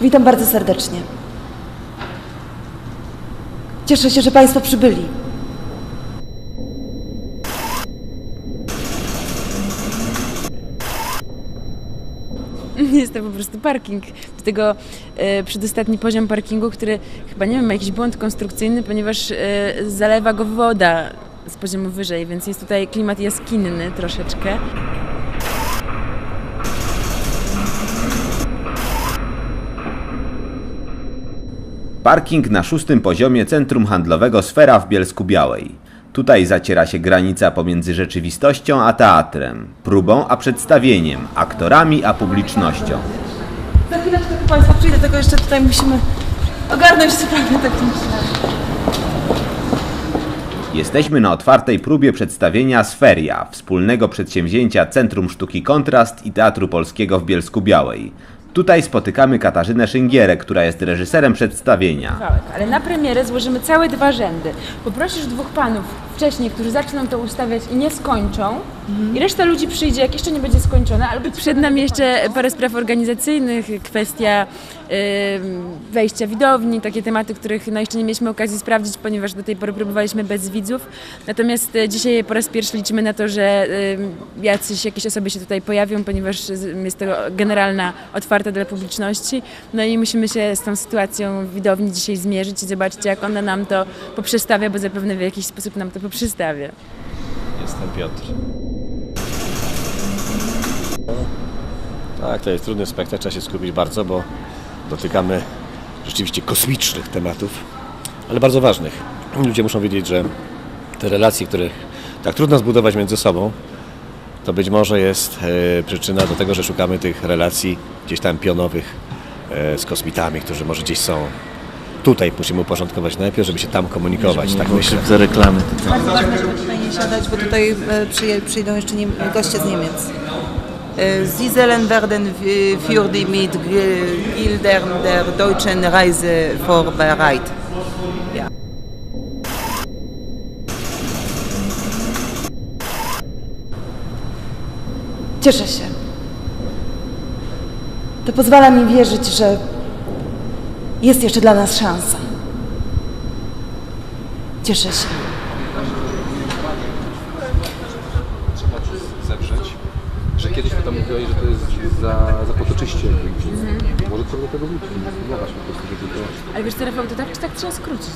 Witam bardzo serdecznie. Cieszę się, że Państwo przybyli. Jest to po prostu parking. Do tego e, przedostatni poziom parkingu, który chyba nie wiem, ma jakiś błąd konstrukcyjny, ponieważ e, zalewa go woda z poziomu wyżej, więc jest tutaj klimat jaskinny troszeczkę. Parking na szóstym poziomie centrum handlowego Sfera w Bielsku Białej. Tutaj zaciera się granica pomiędzy rzeczywistością a teatrem, próbą a przedstawieniem, aktorami a publicznością. Za chwileczkę do Państwa przyjdę, tylko jeszcze tutaj musimy ogarnąć sprawę tak myślę. Jesteśmy na otwartej próbie przedstawienia Sferia, wspólnego przedsięwzięcia Centrum Sztuki Kontrast i Teatru Polskiego w Bielsku Białej. Tutaj spotykamy Katarzynę Szyngierę, która jest reżyserem przedstawienia. Ale na premierę złożymy całe dwa rzędy. Poprosisz dwóch panów wcześniej, którzy zaczną to ustawiać i nie skończą. I reszta ludzi przyjdzie, jak jeszcze nie będzie skończone, albo przed nami jeszcze parę spraw organizacyjnych, kwestia y, wejścia widowni, takie tematy, których no, jeszcze nie mieliśmy okazji sprawdzić, ponieważ do tej pory próbowaliśmy bez widzów. Natomiast y, dzisiaj po raz pierwszy liczymy na to, że y, jacyś, jakieś osoby się tutaj pojawią, ponieważ jest to generalna, otwarta dla publiczności. No i musimy się z tą sytuacją widowni dzisiaj zmierzyć i zobaczyć, jak ona nam to poprzestawia, bo zapewne w jakiś sposób nam to poprzestawia. Jestem Piotr. Tak, to jest trudny spektakl, trzeba się skupić bardzo, bo dotykamy rzeczywiście kosmicznych tematów, ale bardzo ważnych. Ludzie muszą wiedzieć, że te relacje, które tak trudno zbudować między sobą, to być może jest e, przyczyna do tego, że szukamy tych relacji gdzieś tam pionowych e, z kosmitami, którzy może gdzieś są. Tutaj musimy uporządkować najpierw, żeby się tam komunikować, tak myślę. za reklamy. Bardzo ważne, żeby tutaj nie siadać, bo tutaj e, przyje, przyjdą jeszcze nie, goście z Niemiec. E, Sie sollen werden für die Mitgliedern der deutschen Reise vorbereit. Ja. Cieszę się. To pozwala mi wierzyć, że jest jeszcze dla nas szansa. Cieszę się. zewrzeć, że kiedyś tam mówiłeś, że to jest za, za potoczyście jakby. Może co do tego wrócić, zbudować po prostu, żeby to Ale wiesz co, Rafał, to tak czy tak trzeba skrócić.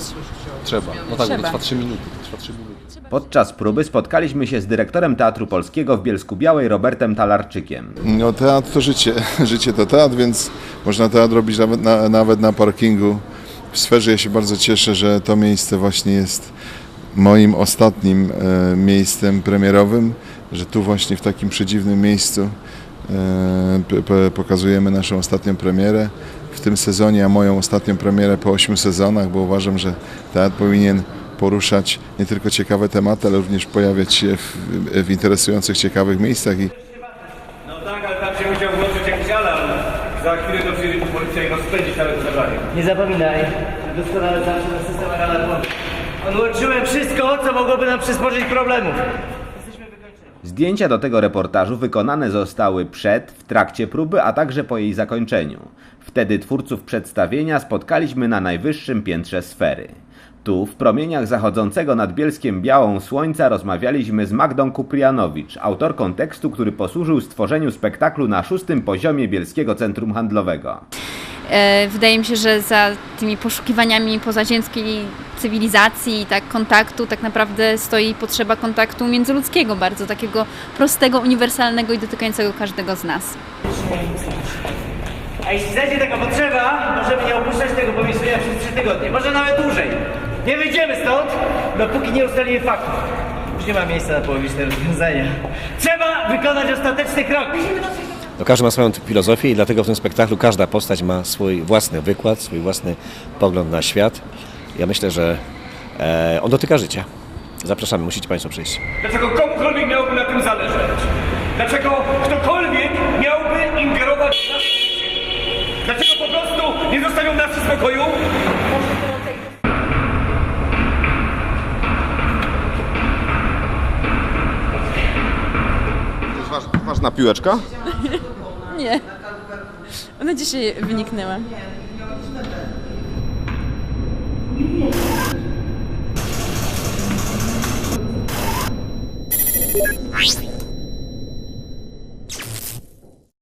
trzeba. No tak, bo Trzeba. to trwa 3 minuty, to trwa 3 minuty. Podczas próby spotkaliśmy się z dyrektorem Teatru Polskiego w Bielsku Białej Robertem Talarczykiem. No teatr to życie, życie to teatr, więc można teatr robić nawet na, nawet na parkingu. W sferze ja się bardzo cieszę, że to miejsce właśnie jest moim ostatnim e, miejscem premierowym, że tu właśnie w takim przedziwnym miejscu e, pokazujemy naszą ostatnią premierę w tym sezonie, a moją ostatnią premierę po ośmiu sezonach, bo uważam, że teatr powinien poruszać nie tylko ciekawe tematy, ale również pojawiać się w, w interesujących, ciekawych miejscach i No tak, ale tam się musiał włączyć jakiś alarm. Za chwilę to przyjdzie tu policja i rozpędzi całe to zebranie. Nie zapominaj, doskonale zawsze na systemach alarmowych. Odłączyłem wszystko, co mogłoby nam przysporzyć problemów. Zdjęcia do tego reportażu wykonane zostały przed, w trakcie próby, a także po jej zakończeniu. Wtedy twórców przedstawienia spotkaliśmy na najwyższym piętrze sfery. Tu, w promieniach zachodzącego nad Bielskiem Białą Słońca rozmawialiśmy z Magdą Kuprianowicz, autorką tekstu, który posłużył stworzeniu spektaklu na szóstym poziomie Bielskiego Centrum Handlowego. E, Wydaje mi się, że za tymi poszukiwaniami pozaziemskiej cywilizacji i tak kontaktu tak naprawdę stoi potrzeba kontaktu międzyludzkiego, bardzo takiego prostego, uniwersalnego i dotykającego każdego z nas. A jeśli zajdzie taka potrzeba, możemy nie opuszczać tego pomieszczenia przez 3 tygodnie, może nawet dłużej. Nie wyjdziemy stąd, dopóki nie ustalimy faktów. Już nie ma miejsca na połowiczne rozwiązania. Trzeba wykonać ostateczny krok. No, każdy ma swoją filozofię i dlatego w tym spektaklu każda postać ma swój własny wykład, swój własny pogląd na świat. Ja myślę, że e, on dotyka życia. Zapraszamy, musicie Państwo przyjść. Dlaczego komukolwiek miałoby na tym zależeć? Dlaczego ktokolwiek miałby ingerować w nasze życie? Dlaczego po prostu nie zostawią nas w spokoju? Następna piłeczka. Nie. Ona dzisiaj wyniknęła.